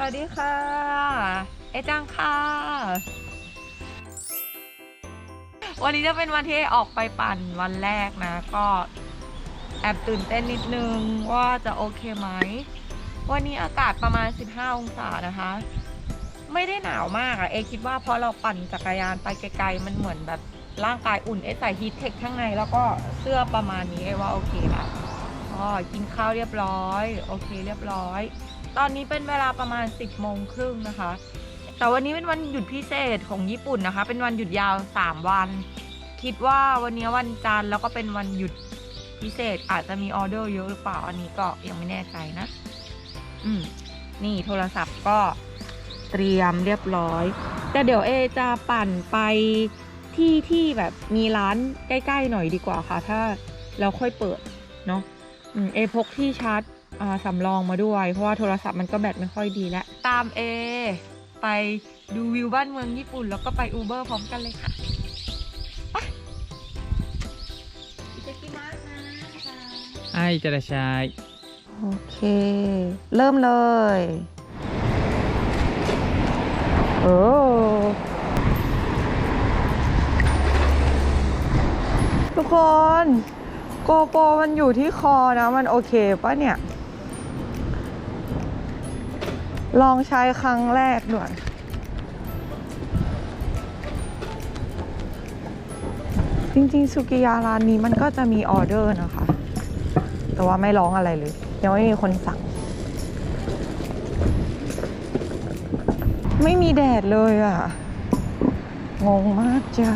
สวัสดีค่ะเอจังค่ะ วันนี้จะเป็นวันที่เอออกไปปั่นวันแรกนะ ก็แอบตื่นเต้นนิดนึงว่าจะโอเคไหม วันนี้อากาศประมาณ 15 องศานะคะ ไม่ได้หนาวมากอะเอคิดว่าเพราะเราปั่นจักรยานไปไกลๆ มันเหมือนแบบร่างกายอุ่นเอใส่ฮีทเทคข้างในแล้วก็เสื้อประมาณนี้เอว่าโอเคละก็กินข้าวเรียบร้อย โอเคเรียบร้อย ตอนนี้เป็นเวลาประมาณ 10โมงครึ่งนะคะ แต่วันนี้เป็นวันหยุดพิเศษของญี่ปุ่นนะคะ เป็นวันหยุดยาว 3 วัน คิดว่าวันนี้วันจันทร์แล้วก็เป็นวันหยุดพิเศษอาจจะมีออเดอร์เยอะหรือเปล่าอันนี้ก็ยังไม่แน่ใจนะ อืม นี่โทรศัพท์ก็เตรียมเรียบร้อย แต่เดี๋ยวเอจะปั่นไปที่ที่แบบมีร้านใกล้ ๆ หน่อยดีกว่าค่ะ ถ้าเราค่อยเปิดเนาะเอพกที่ชาร์จ สำรองมาด้วย เพราะว่าโทรศัพท์มันก็แบตไม่ค่อยดีแล้ว ตามเอไปดูวิวบ้านเมืองญี่ปุ่น แล้วก็ไปอูเบอร์พร้อมกันเลยค่ะไอ้จะได้ใช้โอเค เริ่มเลยโอ้ทุกคน โกโปรมันอยู่ที่คอนะ มันโอเคปะเนี่ย ลองใช้ครั้งแรกด่วนจริงๆสุกิยาร้านนี้มันก็จะมีออเดอร์นะคะ แต่ว่าไม่ร้องอะไรเลย ยังไม่มีคนสั่ง ไม่มีแดดเลยอะ งงมากจ้า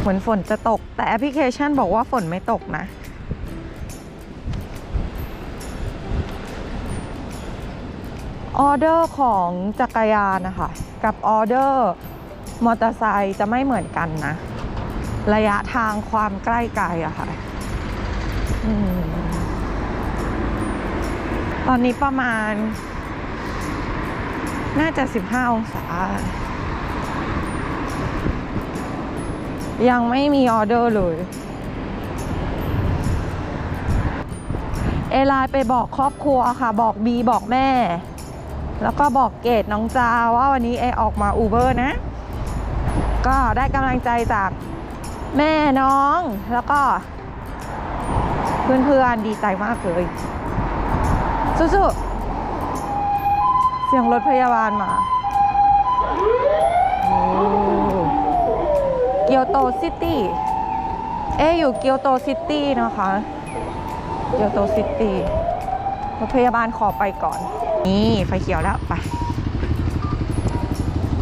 เหมือนฝนจะตก แต่แอปพลิเคชันบอกว่าฝนไม่ตกนะ ออเดอร์ของจักรยานนะคะกับออเดอร์มอเตอร์ไซค์จะไม่เหมือนกันนะ ระยะทางความใกล้ไกลอะค่ะตอนนี้ประมาณ น่าจะ 15 องศา ยังไม่มีออเดอร์เลย เอไลน์ไปบอกครอบครัวค่ะ บอกบีบอกแม่ แล้วก็บอกเกดน้องจาว่าวันนี้เอออกมาอูเบอร์นะ ก็ได้กำลังใจจากแม่น้องแล้วก็เพื่อนๆดีใจมากเลยสู้ๆเสียงรถพยาบาลมา เกียวโตซิตี้ เอ๊อยู่เกียวโตซิตี้นะคะ เกียวโตซิตี้ รถพยาบาลขอไปก่อน นี่ไฟเขียวแล้วไป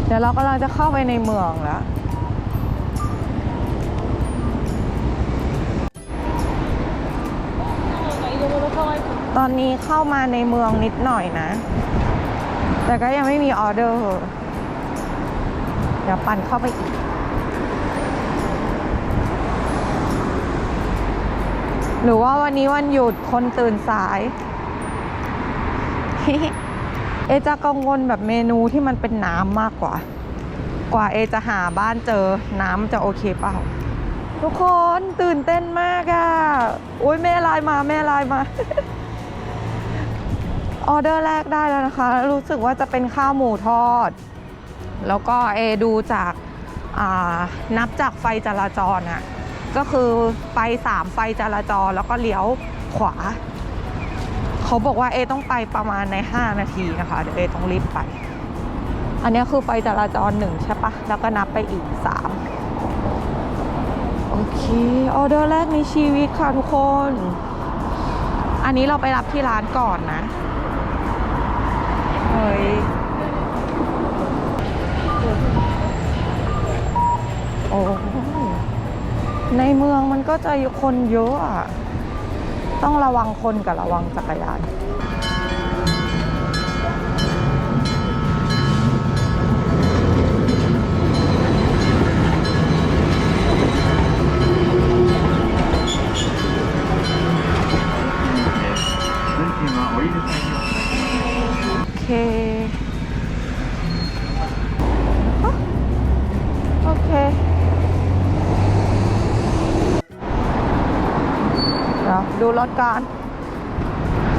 เดี๋ยวเรากำลังจะเข้าไปในเมืองแล้ว ตอนนี้เข้ามาในเมืองนิดหน่อยนะ แต่ก็ยังไม่มีออเดอร์ เดี๋ยวปั่นเข้าไปอีกหรือว่าวันนี้วันหยุดคนตื่นสาย เอจะกังวลแบบเมนูที่มันเป็นน้ำมากกว่า กว่าเอจะหาบ้านเจอน้ำจะโอเคเปล่า ทุกคนตื่นเต้นมากอะ่ะโอ้ยแม่ลน์มาแม่ลน์มา ออเดอร์แรกได้แล้วนะคะ รู้สึกว่าจะเป็นข้าวหมูทอด แล้วก็เอดูจากานับจากไฟจราจรอะก็คือไปสามไฟจราจรแล้วก็เลี้ยวขวา เขาบอกว่าเอต้องไปประมาณใน 5 นาทีนะคะ เดี๋ยวเอต้องรีบไป อันนี้คือไฟจราจรหนึ่งใช่ปะแล้วก็นับไปอีก 3 โอเค ออเดอร์แรกในชีวิตค่ะทุกคน อันนี้เราไปรับที่ร้านก่อนนะ เฮ้ยโอ้ยในเมืองมันก็จะคนเยอะอะ ต้องระวังคนกับระวังจักรยานโอเค รถก่อน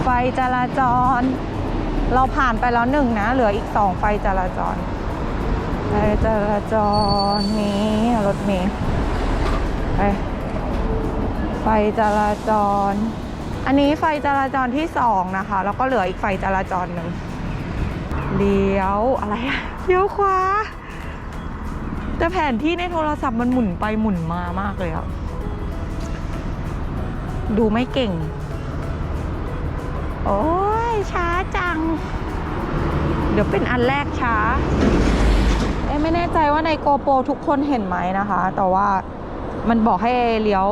ไฟจราจร เราผ่านไปแล้วหนึ่งนะ เหลืออีกสองไฟจราจร ไฟจราจรนี้รถเมล์ไปไฟจราจร อันนี้ไฟจราจรที่สองนะคะ แล้วก็เหลืออีกไฟจราจรหนึ่งเลี้ยวอะไรอะเลี้ยวขวาแต่แผนที่ในโทรศัพท์มันหมุนไปหมุนมามากเลยอะ ดูไม่เก่ง โอ้ยช้าจัง เดี๋ยวเป็นอันแรกช้า เอ๊ะไม่แน่ใจว่าในโกโปรทุกคนเห็นไหมนะคะ แต่ว่ามันบอกให้เลี้ยว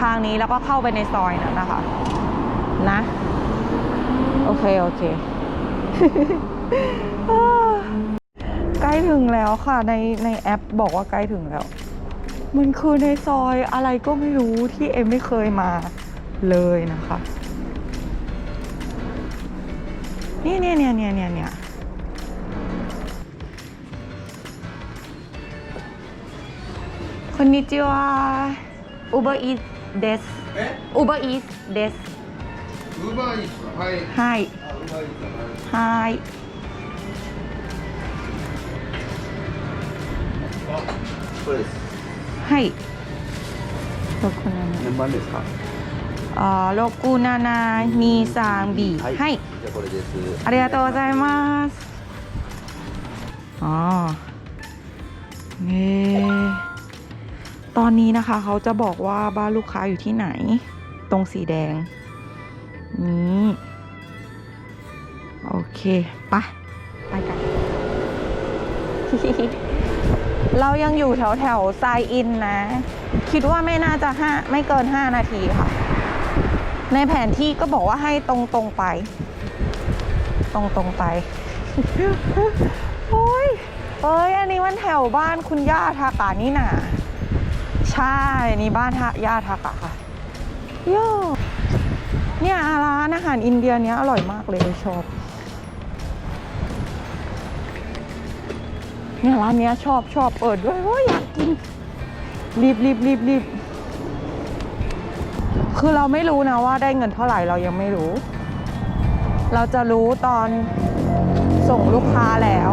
ทางนี้แล้วก็เข้าไปในซอยนั้นนะคะ นะ โอเค โอเคใกล้ถึงแล้วค่ะในในแอปบอกว่าใกล้ถึงแล้ว มันคือในซอยอะไรก็ไม่รู้ที่เอ็มไม่เคยมา เลยนะคะ นี่เนี่ยเนี่ยเนี่ยเนี่ยเนี่ยคนนี้จิวา Uber Eats です Uber Eats です Uber Eats はい。はい。はい。これです。はい。どこなの？何番ですか？ あー、六七二三 B。はいはい。じゃあこれですありがとうございます。อ๋อเน่ตอนนี้นะคะ เขาจะบอกว่าบ้านลูกค้าอยู่ที่ไหน ตรงสีแดง นี่โอเคไปไปกัน เรายังอยู่แถวแถวไซอินนะ คิดว่าไม่น่าจะห้าไม่เกิน 5 นาทีค่ะ ในแผนที่ก็บอกว่าให้ตรงตรงไป ตรงตรงไปโอ้ยเอ้ย อันนี้มันแถวบ้านคุณย่าทากานี่นาใช่นี่บ้านทาย่าทากาค่ะโย่เนี่ยร้านอาหารอินเดียเนี้ยอร่อยมากเลยชอบเนี่ยร้านเนี้ยชอบชอบเปิดด้วยโอ้ยอยากกินรีบรีบรีบรีบ คือเราไม่รู้นะว่าได้เงินเท่าไหร่เรายังไม่รู้ เราจะรู้ตอนส่งลูกค้าแล้ว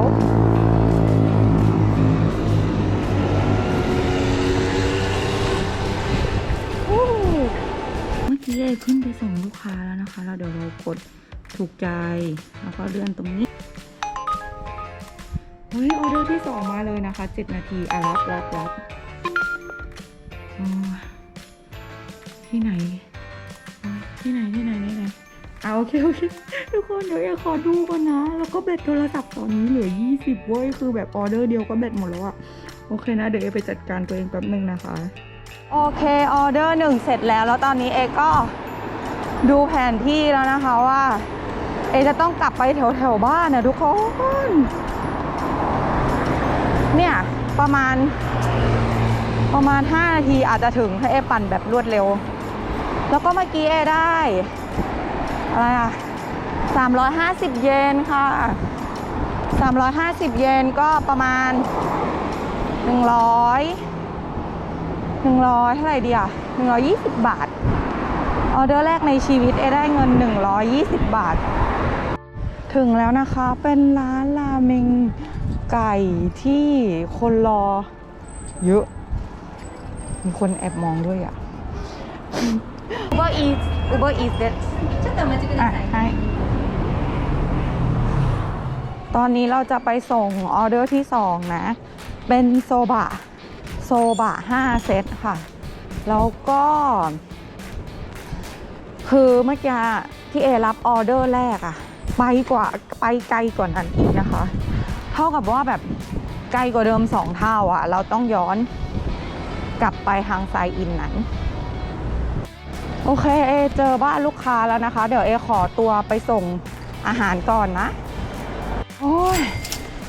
เมื่อกี้เอขึ้นไปส่งลูกค้าแล้วนะคะแล้วเดี๋ยวเรากดถูกใจ แล้วก็เลื่อนตรงนี้เฮ้ยออเดอร์ที่สองมาเลยนะคะเจ็ดนาทีอะรับรับรับอ๋อ ที่ไหน ที่ไหนที่ไหนที่ไหนอะโอเคโอเคทุกคนเดี๋ยวเอขอดูก่อนนะ แล้วก็แบตโทรศัพท์ตอนนี้เหลือ 20เว้ยคือแบบออเดอร์เดียวก็แบตหมดแล้วอะโอเคนะ เดี๋ยวเอไปจัดการตัวเองแป๊บนึงนะคะ โอเคออเดอร์หนึ่งเสร็จแล้ว แล้วตอนนี้เอก็ดูแผนที่แล้วนะคะว่า เอจะต้องกลับไปแถวแถวบ้านนะทุกคน เนี่ยประมาณประมาณ 5 นาทีอาจจะถึงให้เอปั่นแบบรวดเร็ว แล้วก็เมื่อกี้เอได้อะไรอะ350 เยนค่ะ 350 เยนก็ประมาณ 100 100 เท่าไหร่ดีอะ 120 บาท ออเดอร์แรกในชีวิตเอได้เงิน 120 บาท ถึงแล้วนะคะเป็นร้านราเมงไก่ที่คนรอเยอะ มีคนแอบมองด้วยอะ Uber Eats Uber Eats เด็ด ちょっとお待ちください。 ให้ตอนนี้เราจะไปส่งออเดอร์ที่สองนะ เป็นโซบะ โซบะ 5 เซตค่ะ แล้วก็ คือเมื่อกี้ที่เอรับออเดอร์แรกอะไปกว่าไปไกลกว่านั้นอีกนะคะ เท่ากับว่าแบบไกลกว่าเดิมสองเท่าอะเราต้องย้อนกลับไปทางไซอินนั้น โอเคเอเจอบ้านลูกค้าแล้วนะคะ เดี๋ยวเอขอตัวไปส่งอาหารก่อนนะ โอ้ย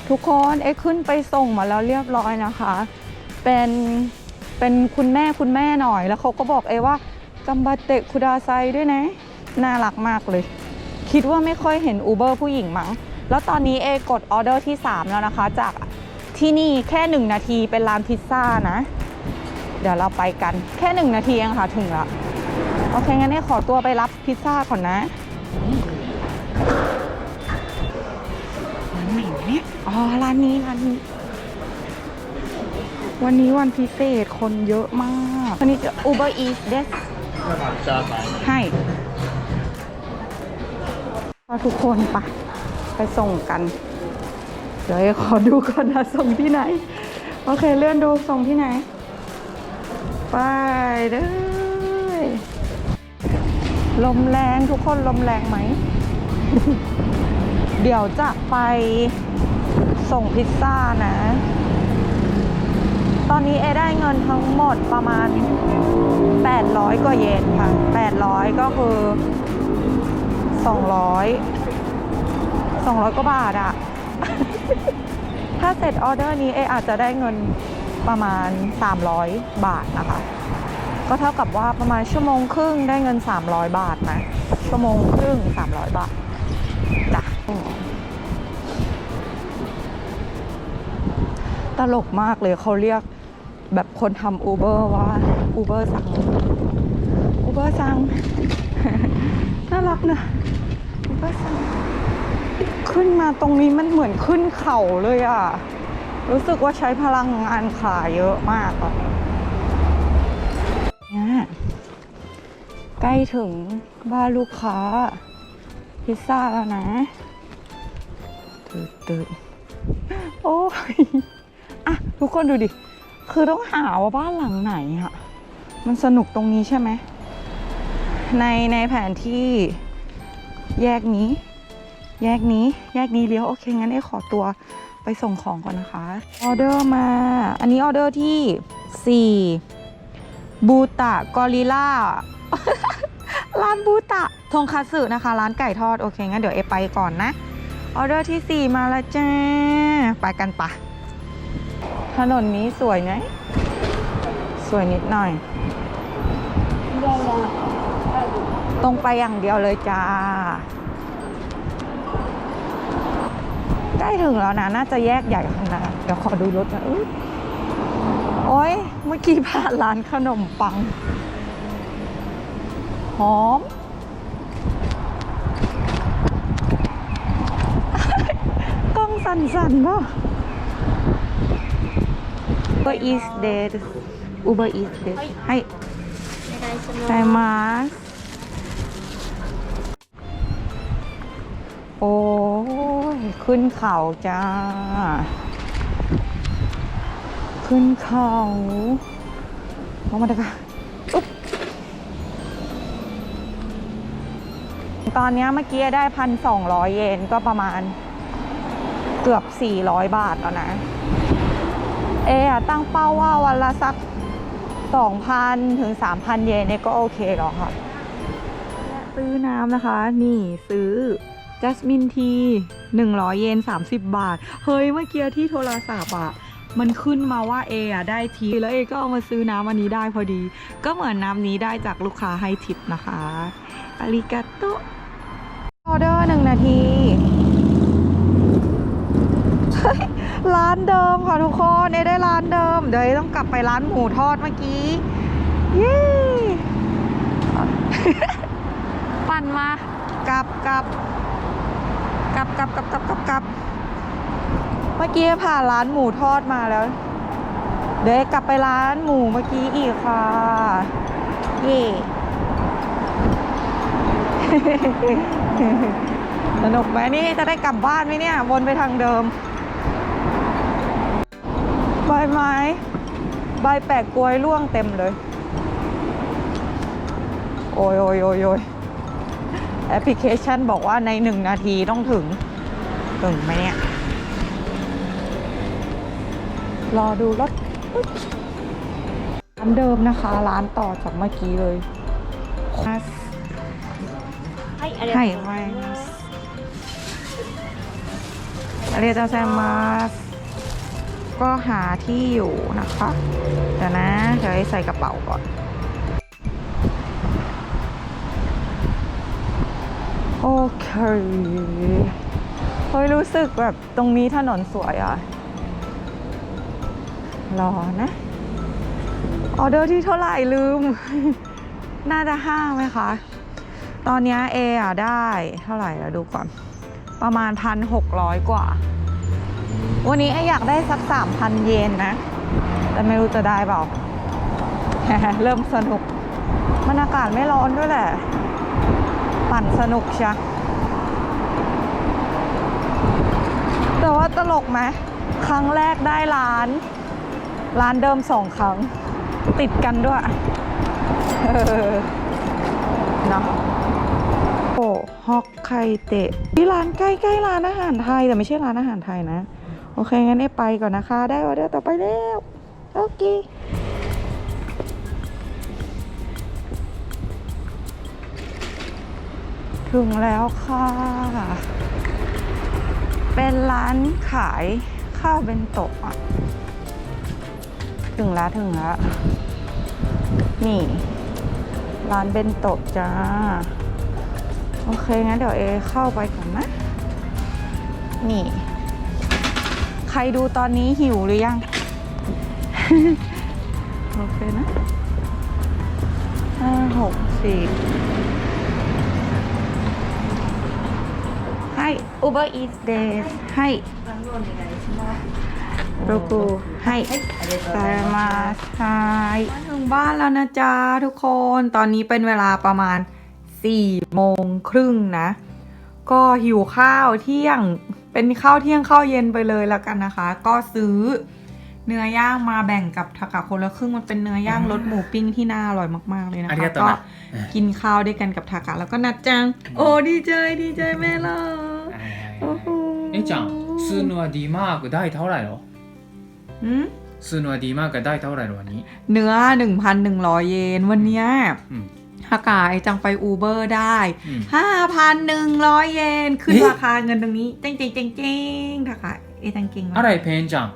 ทุกคนเอขึ้นไปส่งมาแล้วเรียบร้อยนะคะ เป็นเป็นคุณแม่คุณแม่หน่อยแล้วเขาก็บอกเอว่ากัมบาเตะคุดาไซด้วยนะ น่ารักมากเลย คิดว่าไม่ค่อยเห็นอูเบอร์ผู้หญิงมั้ง แล้วตอนนี้เอกดออเดอร์ที่ 3 แล้วนะคะ จากที่นี่แค่ 1 นาทีเป็นร้านพิซซ่านะ เดี๋ยวเราไปกันแค่ 1 นาทีเองค่ะถึงแล้ว โอเค งั้นเอขอตัวไปรับพิซซ่าก่อนนะร้านไหนวะเนี่ยอ๋อ ร้านนี้ร้านนี้ วันนี้วันพิเศษคนเยอะมาก วันนี้จะ Uber Eats เดสให้พอทุกคนไปะไปส่งกัน เดี๋ยวขอดูก่อนนะส่งที่ไหน โอเคเลื่อนดูส่งที่ไหน ไปเลย ลมแรงทุกคนลมแรงไหม เดี๋ยวจะไปส่งพิซซ่านะ ตอนนี้เอได้เงินทั้งหมดประมาณ 800กว่าเยนค่ะ 800 ก็คือ 200 200กว่าบาทอะถ้าเสร็จออเดอร์นี้เออาจจะได้เงินประมาณ 300 บาทนะคะ ก็เท่ากับว่าประมาณชั่วโมงครึ่งได้เงิน 300 บาทนะ ชั่วโมงครึ่ง 300 บาทจ้ะตลกมากเลยเขาเรียกแบบคนทำอูเบอร์ว่าอูเบอร์สั่งอูเบอร์สั่งน่ารักนะอูเบอร์สั่งขึ้นมาตรงนี้มันเหมือนขึ้นเขาเลยอะรู้สึกว่าใช้พลังงานขาเยอะมากอะ เนี่ยใกล้ถึงบ้านลูกค้า พิซซ่าแล้วนะตื่นตื่นโอ้ยอะทุกคนดูดิ คือต้องหาว่าบ้านหลังไหนอะมันสนุกตรงนี้ใช่ไหม ในในแผนที่แยกนี้ แยกนี้แยกนี้เลี้ยว โอเค งั้นเอ้ขอตัวไปส่งของก่อนนะคะ ออเดอร์มา อันนี้ออเดอร์ที่ 4 บูตะกอริล่า ร้านบูตะทงคัตสึนะคะ ร้านไก่ทอด โอเค งั้นเดี๋ยวเอไปก่อนนะ ออเดอร์ที่ 4 มาแล้วจ้า ไปกันปะถนนนี้สวยไหมสวยนิดหน่อย ตรงไปอย่างเดียวเลยจ้า ใกล้ถึงแล้วนะ น่าจะแยกใหญ่ข้างหน้าเดี๋ยวขอดูรถนะอโอ้ย มื่อกี้ผ่านร้านขนมปัง หอม กล้องสั่นๆป่ะ Uber Eats dead Uber Eats dead ให้ใส่มาสโอ้ย ขึ้นเขาจ้า ขึ้นเขาลงมาเลยค่ะตอนนี้เมื่อกี้ได้พันสองร้อยเยนก็ประมาณเกือบสี่ร้อยบาทแล้วนะ เออตั้งเป้าว่าวันละสัก 2,000 ถึง 3,000 เยนเนี่ยก็โอเคแล้วค่ะ ซื้อน้ำนะคะ นี่ซื้อจัสมินที 100 เยน 30 บาท เฮ้ย เมื่อกี้ที่โทรศัพท์อะ มันขึ้นมาว่าเออะได้ทีแล้วเอก็เอามาซื้อน้ำอันนี้ได้พอดี ก็เหมือนน้ำนี้ได้จากลูกค้าให้ทิปนะคะอาริกาโตออเดอร์หนึ่งนาทีร้านเดิมค่ะทุกคนเอได้ร้านเดิม เดี๋ยวต้องกลับไปร้านหมูทอดเมื่อกี้ยี่ปั่นมากลับกลับกลับกลับกลับกลับกลับ เมื่อกี้ผ่านร้านหมูทอดมาแล้ว เดี๋ยวกลับไปร้านหมูเมื่อกี้อีกค่ะ เย่สนุกไหมนี่จะได้กลับบ้านไหมเนี่ยวนไปทางเดิมใบไม้ใบแปลกกล้วยร่วงเต็มเลย โอ้ยโอ้ยโอ้ยโอ้ยแอปพลิเคชันบอกว่าในหนึ่งนาทีต้องถึง ถึงไหมเนี่ย รอดูรถอุ๊ยร้านเดิมนะคะ ร้านต่อจากเมื่อกี้เลยให้ไว้ありがとうございますก็หาที่อยู่นะคะ เดี๋ยวนะเดี๋ยวให้ใส่กระเป๋าก่อน โอเค เฮ้ย รู้สึกแบบตรงนี้ถนนสวยอ่ะ รอนะ ออเดอร์ที่เท่าไหร่ลืม น่าจะห้าไหมคะ ตอนนี้เออะได้เท่าไหร่แล้วดูก่อน ประมาณพันหกร้อยกว่า วันนี้ไออยากได้สักสามพันเยนนะ แต่ไม่รู้จะได้เปล่า เริ่มสนุกมันอากาศไม่ร้อนด้วยแหละ ปั่นสนุกชะแต่ว่าตลกไหมครั้งแรกได้ร้าน ร้านเดิมสองครั้ง ติดกันด้วยเนาะโอ้ฮอกไคเตะที่ร้านใกล้ๆร้านอาหารไทยแต่ไม่ใช่ร้านอาหารไทยนะ โอเค งั้นเอไปก่อนนะคะ ได้ออเดอร์ต่อไปแล้ว โอเคถึงแล้วค่ะ เป็นร้านขายข้าวเบนโตะอะ ถึงแล้วถึงแล้วนี่ ร้านเบนโตะจ้า โอเค งั้นเดี๋ยวเอเข้าไปก่อนนะ นี่ ใครดูตอนนี้หิวหรือยัง โอเคนะห้าหกสี่ให้ Uber Eats Days ให้ โรกุให้ไซมาสไฮถึงบ้านแล้วนะจ๊ะทุกคน ตอนนี้เป็นเวลาประมาณ4โมงครึ่งนะ ก็หิวข้าวเที่ยง เป็นข้าวเที่ยงข้าวเย็นไปเลยแล้วกันนะคะ ก็ซื้อเนื้อย่างมาแบ่งกับทักกะคนละครึ่งมันเป็นเนื้อย่างรสหมูปิ้งที่น่าอร่อยมากๆเลยนะคะ ก็กินข้าวด้วยกันกับทักกะแล้วก็นัดจัง โอ้ดีใจดีใจแม่เลยเอ๊ะจังซื้อเนื้อดีมากได้เท่าไหร่หรอ ซื้อนวดีมากก็ได้เท่าไหร่หรอวันนี้ เนื้อ 1,100 เยนวันเนี้ยฮากาไอจังไปอูเบอร์ได้ อืม 5,100 เยน ขึ้นเฮ้ย ราคาเงินตรงนี้เจ๊งเจ๊งเจ๊งเจ๊งทากาไอจังเก่งมาอะไรเพนจัง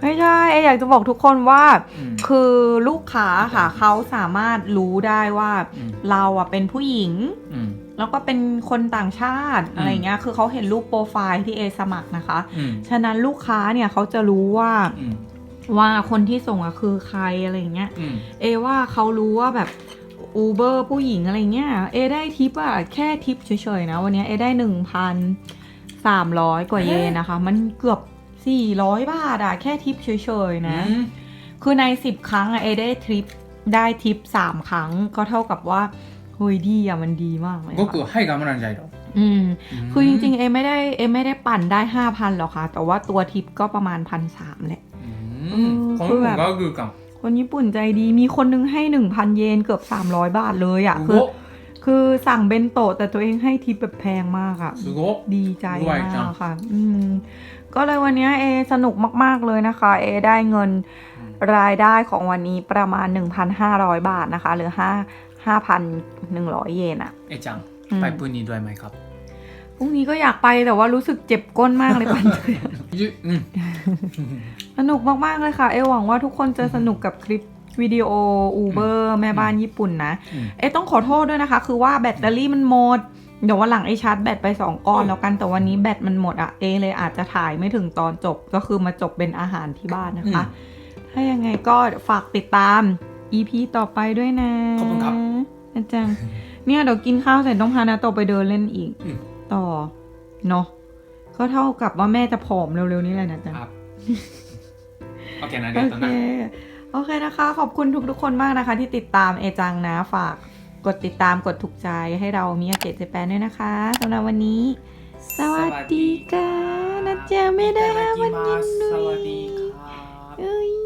ไม่ใช่เออยากจะบอกทุกคนว่า อืม คือลูกค้าค่ะเขาสามารถรู้ได้ว่า อืม เราอะเป็นผู้หญิง อืม แล้วก็เป็นคนต่างชาติอืมอะไรเงี้ย คือเขาเห็นรูปโปรไฟล์ที่เอสมัครนะคะ อืม ฉะนั้นลูกค้าเนี่ยเขาจะรู้ว่าอืม ว่าคนที่ส่งอะคือใครอะไรเงี้ย อืม เอว่าเขารู้ว่าแบบอูเบอร์ผู้หญิงอะไรเงี้ย เอได้ทิปอะแค่ทิปเฉยๆนะ วันเนี้ยเอได้หนึ่งพันสามร้อยกว่าเยนนะคะ มันเกือบ 400 บาทอะแค่ทิปเฉยๆนะ คือใน 10 ครั้งอะเอได้ทริปได้ทิป 3 ครั้งก็เท่ากับว่าเฮ้ยดีอะมันดีมากเลยก็คือให้กำลังใจเราอืมคือจริงๆ เอไม่ได้เอไม่ได้ปั่นได้ห้าพันหรอกค่ะ แต่ว่าตัวทิปก็ประมาณพันสามแหละคือแบบก็คือกับคนญี่ปุ่นใจดีมีคนนึงให้หนึ่งพันเยนเกือบสามร้อยบาทเลยอะคือคือสั่งเบนโตะแต่ตัวเองให้ทิปแบบแพงมากอะดีใจมากค่ะ อืม ก็เลยวันนี้เอสนุกมาก ๆ เลยนะคะ เอได้เงินรายได้ของวันนี้ประมาณ 1,500 บาทนะคะ หรือ 5 5,100 เยนอะเอจัง ไปพรุ่งนี้ด้วยไหมครับ พรุ่งนี้ก็อยากไปแต่ว่ารู้สึกเจ็บก้นมากเลยปันเลยสนุกมาก ๆ เลยค่ะ เอหวังว่าทุกคนจะสนุกกับคลิปวิดีโออูเบอร์แม่บ้านญี่ปุ่นนะ เอต้องขอโทษด้วยนะคะ คือว่าแบตเตอรี่มันหมด เดี๋ยววันหลังไอชาร์จแบตไป2ก้อนแล้วกันแต่วันนี้แบตมันหมดอะเอเลยอาจจะถ่ายไม่ถึงตอนจบก็คือมาจบเป็นอาหารที่บ้านนะคะ ถ้ายังไงก็ฝากติดตาม EP ต่อไปด้วยนะขอบคุณครับอาจารย์เนี่ยเดี๋ยวกินข้าวเสร็จต้องพานาโตะไปเดินเล่นอีกอืมต่อเนาะก็เท่ากับว่าแม่จะผอมเร็วๆนี้แหละนะจ๊ะครับโอเคนะโอเดี๋ยวตอนเคนั้นโอเคนะคะ ขอบคุณทุกๆคนมากนะคะ ที่ติดตามเอจังนะฝาก กดติดตามกดถูกใจให้เรามีอาเกตเจแปนด้วยนะคะสำหรับวันนี้ สวัสดีค่ะนัดเจอไม่ได้วันยินดุยいただきます。サワディ。